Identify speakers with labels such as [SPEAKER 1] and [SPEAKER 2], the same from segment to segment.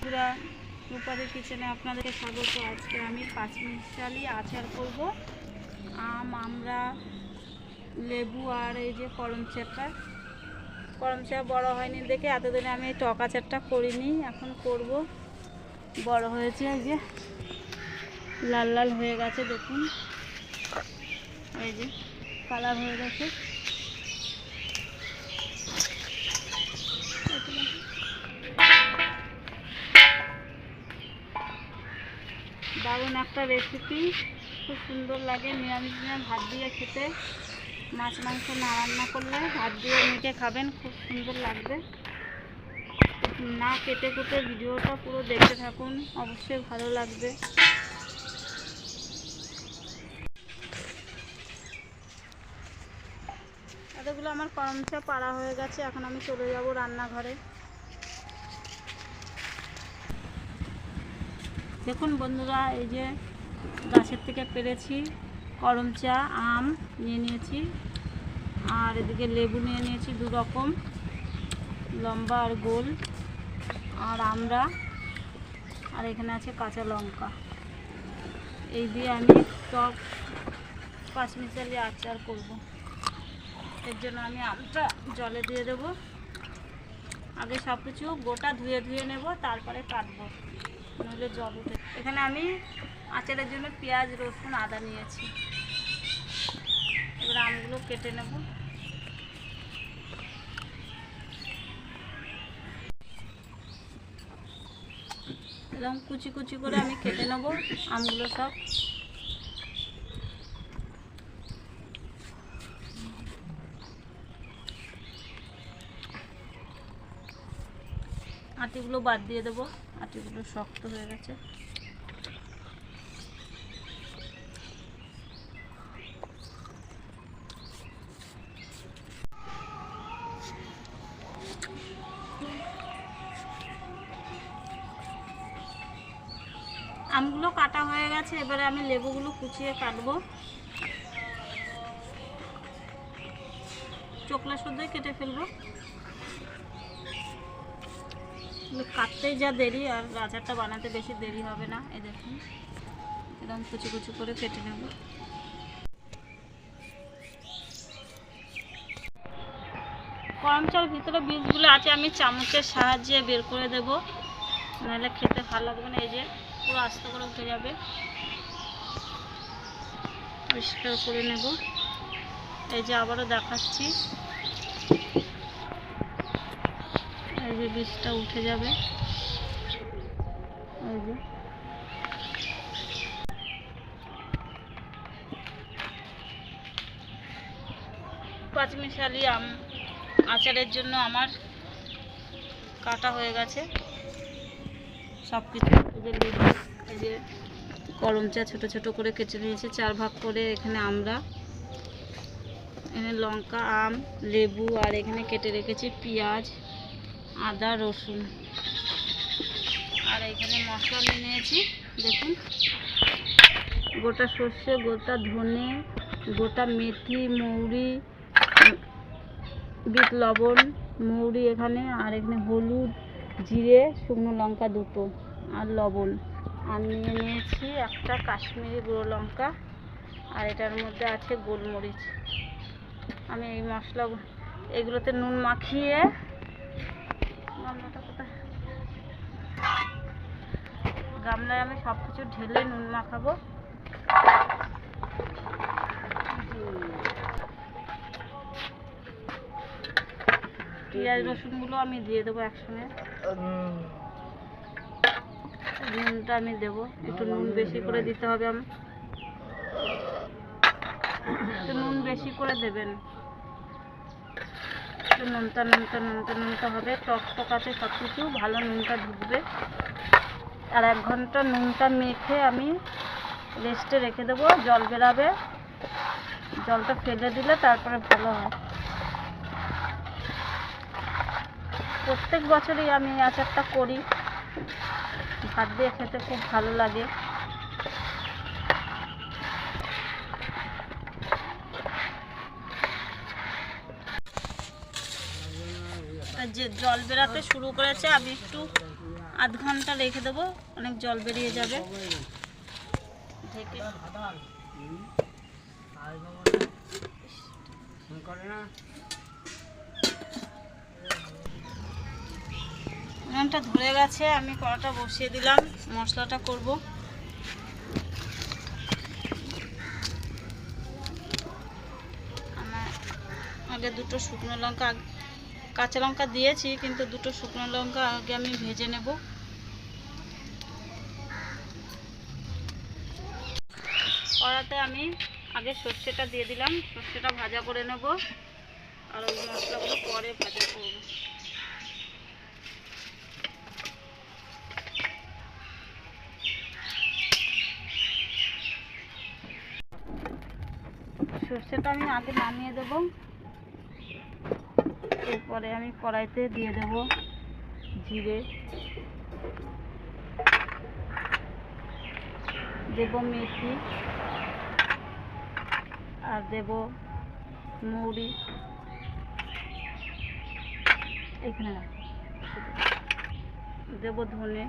[SPEAKER 1] পুরা রূপাদের কিচেনে আপনাদেরকে স্বাগত। আজকে আমি পাঁচমিশালি আচার করব। আম, আমরা, লেবু আর এই যে করম চাটা করম চা বড় হয়নি দেখে এতদিনে আমি টক আচারটা করিনি, এখন করব। বড় হয়েছে এই যে। লাল লাল হয়ে গেছে, দেখুন। এই যে, কালার হয়ে গেছে। দারুণ একটা রেসিপি খুব সুন্দর লাগে, নিরামিষ দিনে ভাত দিয়ে খেতে। মাছ, মাংস না রান্না করলে ভাত দিয়ে মেখে খাবেন, খুব সুন্দর লাগবে। না কেটে কুটে ভিডিওটা পুরো দেখতে থাকুন, অবশ্যই ভালো লাগবে। এতগুলো আমার করমচা পাড়া হয়ে গেছে, এখন আমি চলে যাব রান্নাঘরে। দেখুন বন্ধুরা, এই যে গাছের থেকে পেরেছি করমচা, আম নিয়ে নিয়েছি, আর এদিকে লেবু নিয়ে নিয়েছি দু রকম, লম্বা আর গোল, আর আমরা, আর এখানে আছে কাঁচা লঙ্কা। এই দিয়ে আমি টক পাঁচমিশালি আচার করব। এর জন্য আমি আমটা জলে দিয়ে দেবো। আগে সব কিছু গোটা ধুয়ে ধুয়ে নেব, তারপরে কাটবো। নইলে জল উঠে এখানে আমি আচারের জন্য পেঁয়াজ, রসুন, আদা নিয়েছি। এবার আমগুলো কেটে নেব। এরকম কুচি কুচি করে আমি কেটে নেব, আমগুলো সব। আটিগুলো বাদ দিয়ে দেবো। আটিগুলো শক্ত হয়ে গেছে। আমগুলো কাটা হয়ে গেছে, এবারে আমি লেবুগুলো কুচিয়ে কাটবো। চোকলা শুদ্ধই কেটে ফেলব। কাটতেই যা দেরি আর আচারটা বানাতে বেশি দেরি হবে না, এই দেখুন এরকম কুচি কুচি করে কেটে নেব। করমচার ভিতরে বীজগুলো আছে, আমি চামচের সাহায্যে বের করে দেব। নাহলে খেতে ভালো লাগবে না, এই যে পুরো আস্তে করে উঠে যাবে। পরিষ্কার করে নেব। এই যে আবারও দেখাচ্ছি। যে বীজটা উঠে যাবে। পাঁচমিশালি আম আচারের জন্য আমার কাটা হয়ে গেছে। সব কিছু এই যে লেবু এই যে করম চা ছোটো ছোটো করে কেটে নিয়েছি, চার ভাগ করে এখানে আমরা। এখানে লঙ্কা, আম, লেবু আর এখানে কেটে রেখেছি পেঁয়াজ। আদা, রসুন। আর এখানে মশলা নিয়ে নিয়েছি, দেখুন। গোটা সর্ষে, গোটা ধনে, গোটা মেথি, মৌরি, বিট লবণ, মৌরি এখানে, আর এখানে হলুদ, জিরে, শুকনো লঙ্কা দুটো, আর লবণ। আর নিয়ে নিয়েছি একটা কাশ্মীরি গুঁড়ো লঙ্কা, আর এটার মধ্যে আছে গোলমরিচ। আমি এই মশলা, এগুলোতে নুন মাখিয়ে গামলাটা কোথায়? গামলায় আমি সব কিছু ঢেলে নুন মাখাবো। পেঁয়াজ, রসুনগুলো আমি দিয়ে দেবো একসঙ্গে। নুনটা আমি দেবো। একটু নুন বেশি করে দিতে হবে আমি একটু নুন বেশি করে দেবেন। একটু নুনটা নুনটা নুনটা নুনটা হবে, টক টক আছে সব কিছু ভালো নুনটা ঢুকবে। আর এক ঘণ্টা নুনটা মেখে আমি রেস্টে রেখে দেবো, জল বেরাবে। জলটা ফেলে দিলে তারপরে ভালো হয়। প্রত্যেক বছরই আমি আচারটা করি। ভাত দিয়ে খেতে খুব ভালো লাগে। যে জল বেরাতে শুরু করেছে, আমি একটু আধ ঘণ্টা রেখে দেবো, অনেক জল বেরিয়ে যাবে। উনুনটা ধরে গেছে, আমি কড়াটা বসিয়ে দিলাম, মশলাটা করব। আমার আগে দুটো শুকনো লঙ্কা কাঁচা লঙ্কা দিয়েছি, কিন্তু দুটো শুকনো লঙ্কা আগে আমি ভেজে নেব। কড়াতে আমি আগে সর্ষেটা দিয়ে দিলাম, সর্ষেটা ভাজা করে নেব, আর ওই মশলাগুলো পরে ভাজা করব। সর্ষেটা আমি আগে নামিয়ে দেব। এরপরে আমি কড়াইতে দিয়ে দেব জিরে। দেব মেথি আর দেব মৌরি। এখানে। দেব ধনে।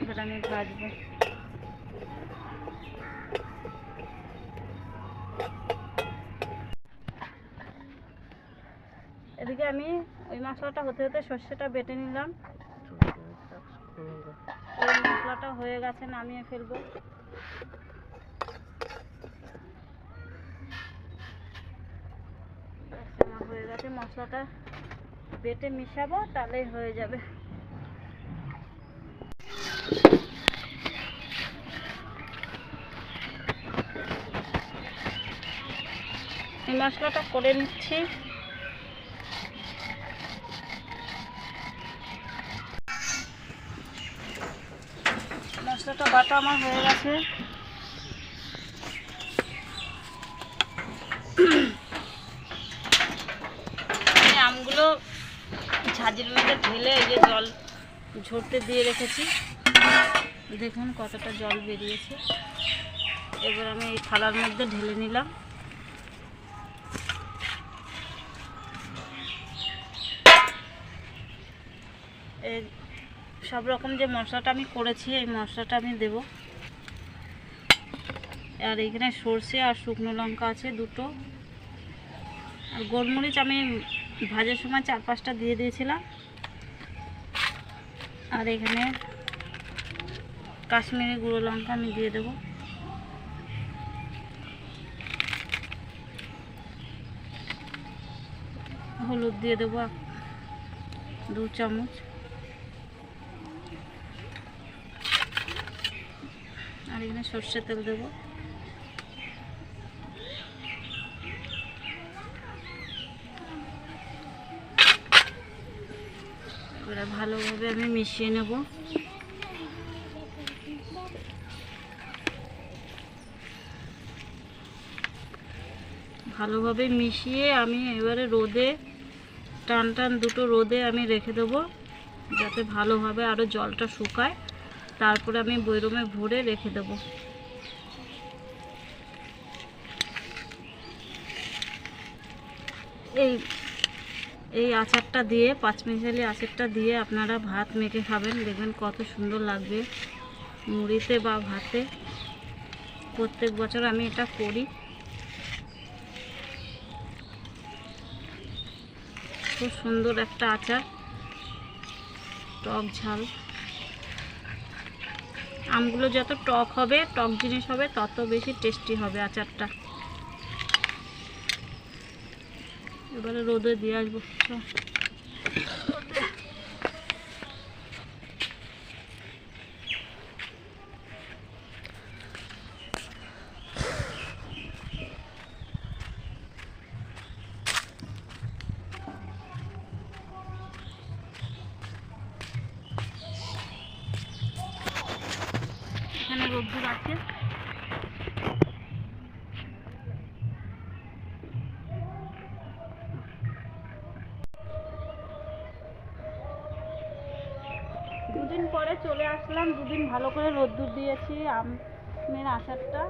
[SPEAKER 1] এবার আমি ভাজবো। আমি ওই মশলাটা হতে হতে সর্ষেটা বেটে নিলাম। ওই মশলাটা হয়ে গেছে, নামিয়ে ফেলব। হয়ে গেছে, মশলাটা বেটে মিশাবো, তাহলেই হয়ে যাবে। এই মশলাটা করে নিচ্ছি। মশলাটা বাটা আমার হয়ে গেছে। আমি আমগুলো ঝাঁঝির মধ্যে ঢেলে এই যে জল ঝরতে দিয়ে রেখেছি। দেখুন কতটা জল বেরিয়েছে। এবার আমি এই থালার মধ্যে ঢেলে নিলাম। এই সব রকম যে মশলাটা আমি করেছি, এই মশলাটা আমি দেব। আর এখানে সর্ষে আর শুকনো লঙ্কা আছে দুটো। আর গোলমরিচ আমি ভাজার সময় চার পাঁচটা দিয়ে দিয়েছিলাম। আর এখানে কাশ্মীরি গুঁড়ো লঙ্কা আমি দিয়ে দেবো। হলুদ দিয়ে দেবো দু চামচ আর এখানে সর্ষে তেল দেবো। ভালোভাবে আমি মিশিয়ে নেব। ভালোভাবে মিশিয়ে আমি এবারে রোদে, টান টান দুটো রোদে আমি রেখে দেবো, যাতে ভালোভাবে আরও জলটা শুকায়। তারপরে আমি বৈরমে ভরে রেখে দেবো। এই এই আচারটা দিয়ে, পাঁচমিশালি আচারটা দিয়ে আপনারা ভাত মেখে খাবেন। দেখবেন কত সুন্দর লাগবে মুড়িতে বা ভাতে। প্রত্যেক বছর আমি এটা করি। খুব সুন্দর একটা আচার। টক ঝাল। আমগুলো যত টক হবে, টক জিনিস হবে, তত বেশি টেস্টি হবে আচারটা। এবারে রোদে দিয়ে আসব। দুদিন পরে চলে আসলাম, দুদিন ভালো করে রোদ্দুর দিয়েছি, আমের আচারটা।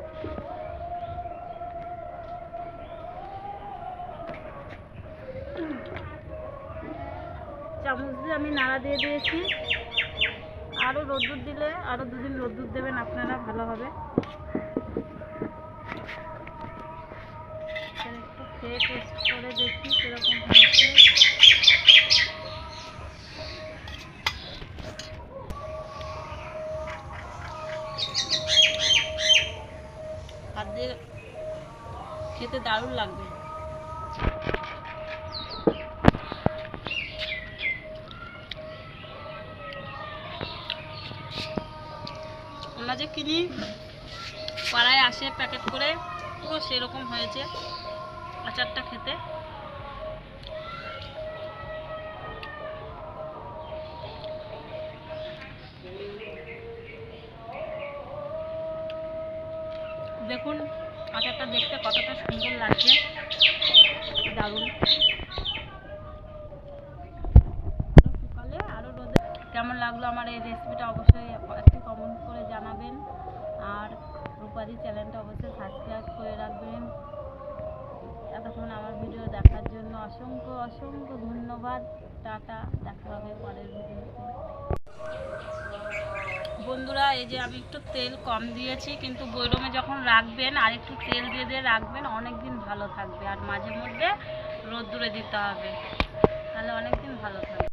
[SPEAKER 1] চামচ দিয়ে আমি নাড়া দিয়ে দিয়েছি। আরও রোদ্দুর দিলে আরও দুদিন রোদ্দুর দেবেন আপনারা, ভালো হবে। একটু খেয়ে টেস্ট করে দেখি কীরকম হয়েছে। খেতে দারুণ লাগবে। আমরা যে কিনি, পাড়ায় আসে প্যাকেট করে, পুরো সেরকম হয়েছে আচারটা খেতে। দেখুন আচারটা দেখতে কতটা সুন্দর লাগছে। দারুণ। আরও আরও কেমন লাগল আমার এই রেসিপিটা অবশ্যই একটু কমেন্ট করে জানাবেন। আর রূপাদি চ্যানেলটা অবশ্যই সাবস্ক্রাইব করে রাখবেন। এতক্ষণ আমার ভিডিও দেখার জন্য অসংখ্য অসংখ্য ধন্যবাদ। টাটা, দেখা হবে পরের ভিডিওতে বন্ধুরা, এই যে আমি একটু তেল কম দিয়েছি, কিন্তু বৈরমে যখন রাখবেন আর একটু তেল দিয়ে দিয়ে রাখবেন অনেক দিন ভালো থাকবে। আর মাঝে মধ্যে রোদ্দুরে দিতে হবে, তাহলে অনেক দিন ভালো থাকবে।